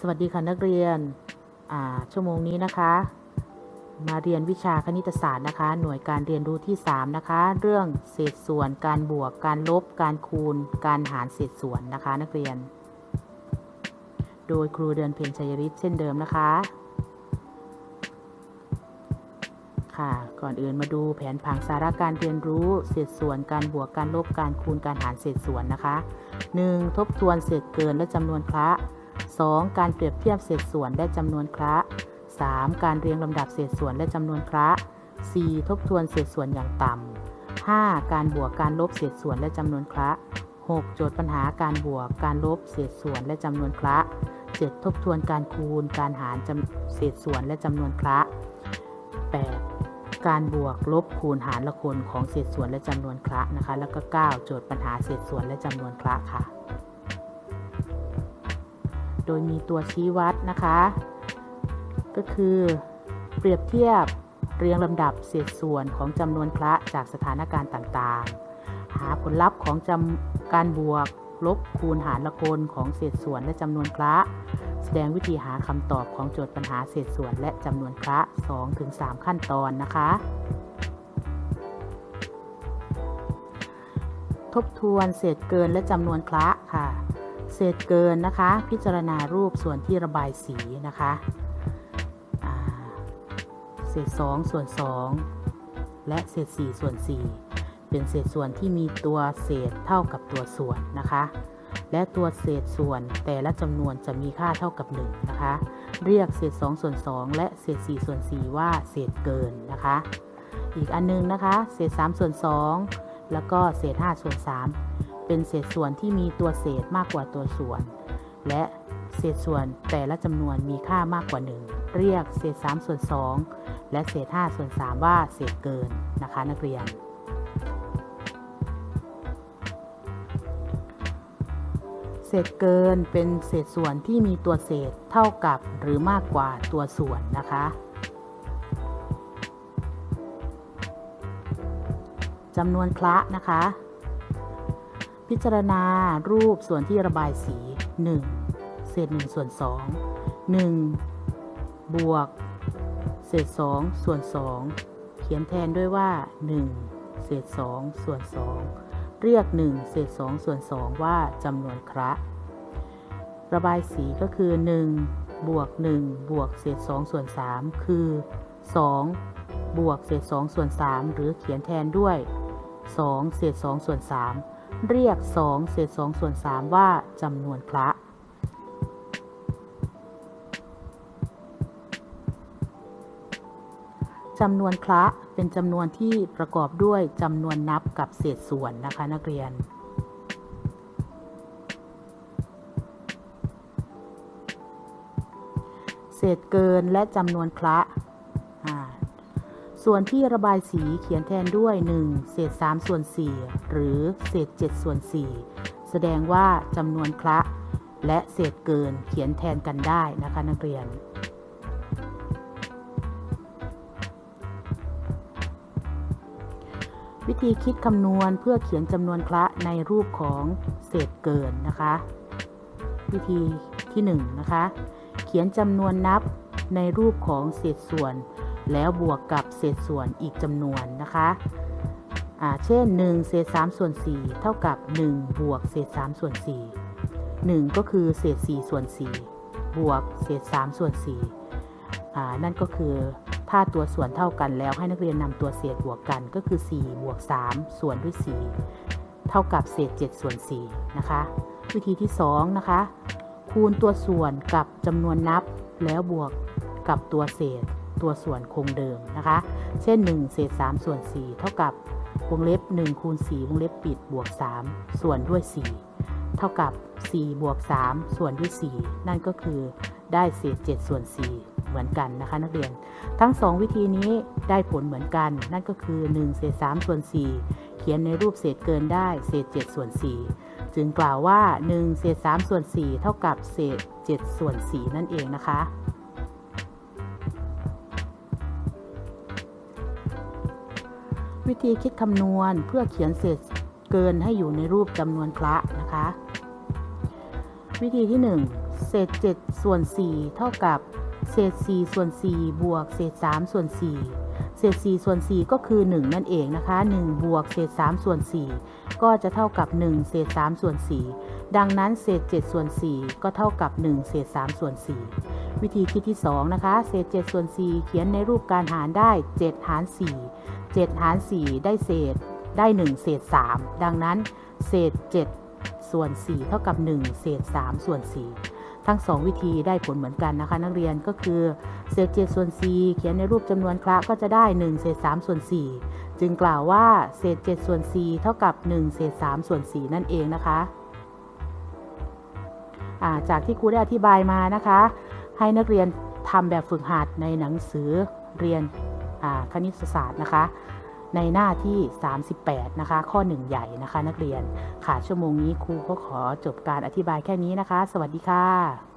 สวัสดีค่ะนักเรียนอ่าชั่วโมงนี้นะคะ มาเรียนวิชาคณิตศาสตร์นะคะ หน่วยการเรียนรู้ที่ 3 นะคะ เรื่องเศษส่วน การบวก การลบ การคูณ การหารเศษส่วนนะคะ นักเรียน โดยครูเดือนเพ็ญชัยฤทธิ์เช่นเดิมนะคะ ค่ะ ก่อนอื่นมาดูแผนผังสาระการเรียนรู้เศษส่วน การบวก การลบ การคูณ การหารเศษส่วนนะคะ 1. ทบทวนเศษเกินและจำนวนคละ 2. การเปรียบเทียบเศษส่วนและจำนวนคละ 3. การเรียงลำดับเศษส่วนและจำนวนคละ 4. ทบทวนเศษส่วนอย่างต่ำ 5. การบวกการลบเศษส่วนและจำนวนคละ 6. โจทย์ปัญหาการบวกการลบเศษส่วนและจำนวนคละ 7. ทบทวนการคูณ การหารเศษส่วนและจำนวนคละ 8. การบวกลบคูณหารละคนของเศษส่วนและจำนวนคละนะคะ แล้วก็ 9 โจทย์ปัญหาเศษส่วนและจำนวนคละค่ะ โดยมีตัวชี้วัดนะคะ ก็คือเปรียบเทียบเรียงลำดับเศษส่วนของจำนวนคละจากสถานการณ์ต่างๆ หาผลลัพธ์ของจำการบวก ลบคูณหารละคนของเศษส่วนและจำนวนคละแสดงวิธีหาคำตอบของโจทย์ปัญหาเศษส่วนและจำนวนคละ2-3 ขั้นตอนนะคะ ทบทวนเศษเกินและจำนวนคละค่ะ เศษเกินนะคะ พิจารณารูปส่วนที่ระบายสีนะคะเศษ2ส่วน 2 และเศษ4ส่วน 4 เป็นเศษส่วนที่มีตัวเศษเท่ากับตัวส่วนนะคะ และตัวเศษส่วนแต่ละจำนวนจะมีค่าเท่ากับ 1 นะคะ เรียกเศษ2ส่วน 2 และเศษ4ส่วน 4 ว่าเศษเกินนะคะ อีกอันนึงนะคะ เศษ3ส่วน 2 แล้วก็เศษ5ส่วน 3 เป็นเศษส่วนที่มีตัวเศษมากกว่าตัวส่วน และเศษส่วนแต่ละจำนวนมีค่ามากกว่า 1 เรียกเศษ3ส่วน2และเศษ5ส่วน3ว่าเศษเกินนะคะนักเรียน เศษเกินเป็นเศษส่วนที่มีตัวเศษเท่ากับหรือมากกว่าตัวส่วนนะคะจำนวนคละนะคะ พิจารณารูปส่วนที่ระบายสี 1 เศษ1ส่วน2 1 บวก เศษ2ส่วน2 เขียนแทนด้วยว่า 1 เศษ2ส่วน2 เรียก 1 เศษ2ส่วน2 ว่าจำนวนคระระบายสีก็คือ 1 บวก 1 บวกเศษ2ส่วน 3 คือ 2 บวกเศษ2ส่วน 3 หรือเขียนแทนด้วย 2 เศษ2ส่วน 3 เรียก 2 เศษ2ส่วน 3 ว่าจำนวนคละจำนวนคละเป็นจำนวนที่ประกอบด้วยจำนวนนับกับเศษส่วนนะคะนักเรียน เศษเกินและจำนวนคละ ส่วนที่ระบายสีเขียนแทนด้วย 1 เศษ 3 ส่วน 4 หรือเศษ 7 ส่วน 4 แสดงว่าจำนวนคละ และเศษเกินเขียนแทนกันได้นะคะนักเรียน วิธีคิดคำนวณเพื่อเขียนจำนวนคละในรูปของเศษเกินนะคะ วิธีที่1นงนะคะ เขียนจำนวนนับในรูปของเศษส่วน แล้วบวกกับเศษส่วนอีกจำนวนนะคะอ่าเช่น 1 เศษ3ส่วน 4 เท่ากับ 1 บวกเศษ3ส่วน 4 1 ก็คือเศษ4ส่วน 4 บวกเศษ3ส่วน4อ่นั่นก็คือถ้าตัวส่วนเท่ากันแล้วให้นักเรียนนำตัวเศษบวกกันก็คือ 4 บวก 3 ส่วนด้วย 4 เท่ากับเศษ 7 ส่วน 4 นะคะ วิธีที่ 2 นะคะ คูณตัวส่วนกับจำนวนนับแล้วบวกกับตัวเศษ ตัวส่วนคงเดิมนะคะ เช่น 1 เศษ 3 ส่วน 4 เท่ากับวงเล็บ 1 คูณ 4 วงเล็บปิดบวก 3 ส่วนด้วย 4 เท่ากับ 4 บวก 3 ส่วนด้วย 4 นั่นก็คือได้เศษ 7 ส่วน 4 เหมือนกันนะคะ นักเรียน ทั้ง 2 วิธีนี้ได้ผลเหมือนกัน นั่นก็คือ 1 เศษ 3 ส่วน 4 เขียนในรูปเศษเกินได้เศษ 7 ส่วน 4 จึงกล่าวว่า 1 เศษ 3 ส่วน 4 เท่ากับเศษ 7 ส่วน 4 นั่นเองนะคะ วิธีคิดคำนวณเพื่อเขียนเศษเกินให้อยู่ในรูปจำนวนคละนะคะ วิธีที่ 1 เศษ 7 ส่วน 4 เท่ากับ เศษ 4 ส่วน 4 บวก เศษ 3 ส่วน 4 เศษ 4 ส่วน 4 ก็คือ 1 นั่นเองนะคะ 1 บวก เศษ 3 ส่วน 4 ก็จะเท่ากับ 1 เศษ 3 ส่วน 4 ดังนั้น เศษ 7 ส่วน 4 ก็เท่ากับ 1 เศษ 3 ส่วน 4 วิธีคิดที่ 2 นะคะ เศษ 7 ส่วน 4 เขียนในรูปการหารได้ 7 หาร 4 7 หาร 4 ได้เศษได้ 1 เศษ 3 ดังนั้น เศษ 7 ส่วน 4 เท่ากับ 1 เศษ 3 ส่วน 4 ทั้ง 2 วิธีได้ผลเหมือนกันนะคะ นักเรียนก็คือ เศษ 7 ส่วน 4 เขียนในรูปจำนวนคละก็จะได้ 1 เศษ 3 ส่วน 4 จึงกล่าวว่า เศษ 7 ส่วน 4 เท่ากับ 1 เศษ 3 ส่วน 4 นั่นเองนะคะาจากที่ครูได้อธิบายมานะคะ ให้นักเรียนทำแบบฝึกหัดในหนังสือเรียนคณิตศาสตร์นะคะ ในหน้าที่ 38 นะคะ ข้อ 1 ใหญ่นะคะ นักเรียนค่ะชั่วโมงนี้ครูก็ขอจบการอธิบายแค่นี้นะคะ สวัสดีค่ะ